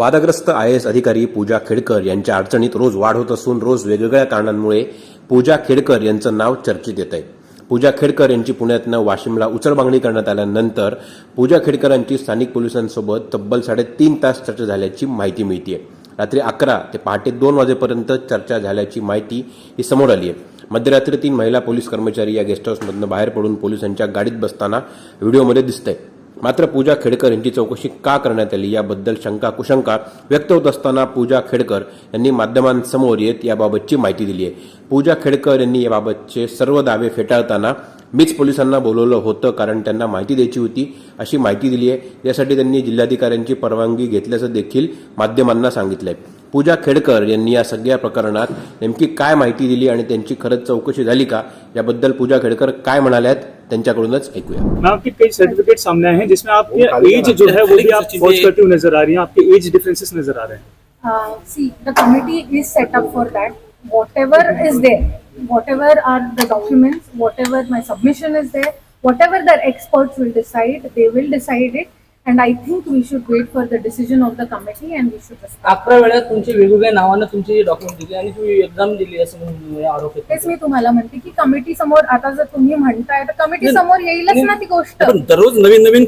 वादग्रस्त I S अधिकारी पूजा खेडकर यांच्या अडचणीत रोज वाढ होत असून रोज वेगवेगळ्या कारणांमुळे पूजा खेडकर यांचं नाव चर्चेत येत आहे. पूजा खेडकर यांची पुण्यातनं वाशिमला उचलबांगणी करण्यात आल्यानंतर पूजा खेडकर यांची स्थानिक पोलिसांसोबत तब्बल साडेतीन तास चर्चा झाल्याची माहिती मिळते रात्री अकरा ते पहाटे दोन वाजेपर्यंत चर्चा झाल्याची माहिती ही समोर आली आहे. मध्यरात्री तीन महिला पोलीस कर्मचारी या गेस्ट हाऊसमधनं बाहेर पडून पोलिसांच्या गाडीत बसताना व्हिडिओमध्ये दिसत आहे मात्र पूजा खेडकर यांची चौकशी का करण्यात आली याबद्दल शंका कुशंका व्यक्त होत असताना पूजा खेडकर यांनी माध्यमांसमोर येत याबाबतची माहिती दिली आहे. पूजा खेडकर यांनी याबाबतचे सर्व दावे फेटाळताना मीच पोलिसांना बोलवलं होतं कारण त्यांना माहिती द्यायची होती अशी माहिती दिली आहे. यासाठी त्यांनी जिल्हाधिकाऱ्यांची परवानगी घेतल्याचं देखील माध्यमांना सांगितलंय. पूजा खेडकर यांनी या सगळ्या प्रकरणात नेमकी काय माहिती दिली आणि त्यांची खरंच चौकशी झाली का? याबद्दल पूजा खेडकर काय म्हणाल्यात? त्यांच्याकडूनच ऐकूया मैम आपके कई सर्टिफिकेट सामने आए हैं जिसमें आपकी एज जो है वो भी आप फॉर्ज करती हुई नज़र आ रही है आपके एज डिफरेंसेस नज़र आ रहे हैं Uh, see, the committee is set up for that. Whatever is there, whatever are the documents, whatever my submission is there, whatever the experts will decide, they will decide it. And I think we should wait for the decision of the committee and we should respect. अकरा वेळा तुमचे वेगवेगळ्या नावानं तुमची document दिली आणि तुम्ही exam दिली असं म्हणून आरोप आहे तेच मी तुम्हाला म्हणते की कमिटी समोर आता जर तुम्ही म्हणताय तर कमिटी समोर येईलच ना ती गोष्ट पण दररोज नवीन नवीन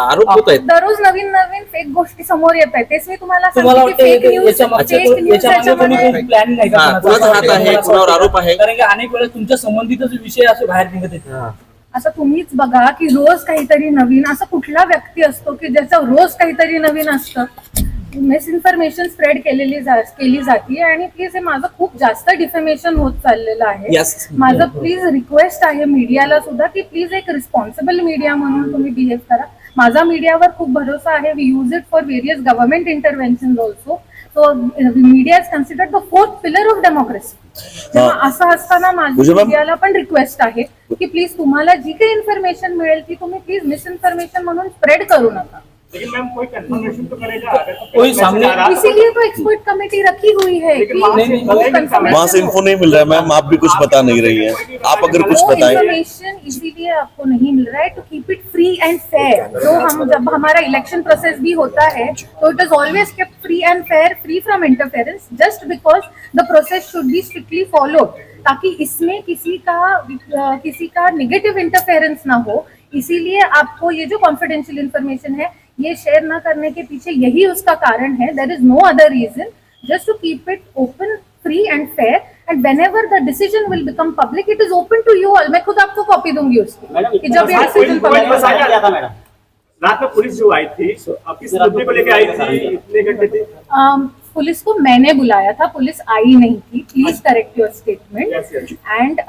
आरोप होत आहेत दररोज नवीन नवीन फेक गोष्टी समोर येत आहेत तेच मी तुम्हाला तुम्हाला सांगते वाटतं याच्या याच्या याच्यामध्ये कोणी प्लॅनिंग का हा, कोणाचा? कुणाचा हात आहे, असं कुणावर वाटतं. आरोप आहे? कारण की अनेक वेळेस तुमच्या संबंधितच विषय असे बाहेर निघत येतात असं तुम्हीच बघा की रोज काहीतरी नवीन असं कुठला व्यक्ती असतो की ज्याचं रोज काहीतरी नवीन असतं. मिस इन्फॉर्मेशन स्प्रेड केलेली केली जाते आणि प्लीज हे माझं खूप जास्त डिफेमेशन होत चाललेलं आहे. माझं प्लीज रिक्वेस्ट आहे मीडियाला सुद्धा की प्लीज एक रिस्पॉन्सिबल मीडिया म्हणून तुम्ही बिहेव्ह करा. माझा मीडियावर खूप भरोसा आहे. We use it for various government intervention also so media is considered the fourth pillar of democracy असं असताना माझी पूजा ma'am- मीडियाला पण रिक्वेस्ट आहे की प्लीज तुम्हाला जी काही इन्फॉर्मेशन मिळेल ती तुम्ही प्लीज मिसइन्फॉर्मेशन म्हणून स्प्रेड करू नका. लेकिन मैम कोई कंफर्मेशन तो करेगा कोई सामने- तो- इसीलिए तो एक्सपर्ट कमेटी रखी हुई है वहाँ से-। इन्फो नहीं मिल रहा है मैम आप भी कुछ बता नहीं रही हैं। आप अगर कुछ बताएँ इन्फॉर्मेशन इसीलिए आपको नहीं मिल रहा है to keep it free and fair जो हम जब हमारा इलेक्शन प्रोसेस भी होता है तो it is always kept free and fair free from interference just because the process should be strictly followed ताकि इसमें किसी का किसी का निगेटिव इंटरफेरेंस ना हो। इसीलिए आपको ये जो कॉन्फिडेंशियल इन्फॉर्मेशन है ये शेयर ना करने के पीछे यही उसका कारण है there is no other reason just to keep it open, free and fair. And whenever the decision will become public, it is open to you all. मैं खुद आपको कॉपी दूँगी उसकी कि जब ये मैडम रात में पुलिस जो आई थी किस मुद्दे को लेकर आई थी इतने घंटे थे Um, पुलिस को मैंने बुलाया था पुलिस आई नहीं थी please correct your statement. And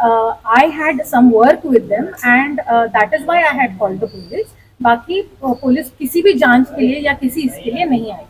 I had some work with them and that is why I had called the police बाकी पुलिस किसी भी जांच के लिए या किसी इसके लिए नहीं आई।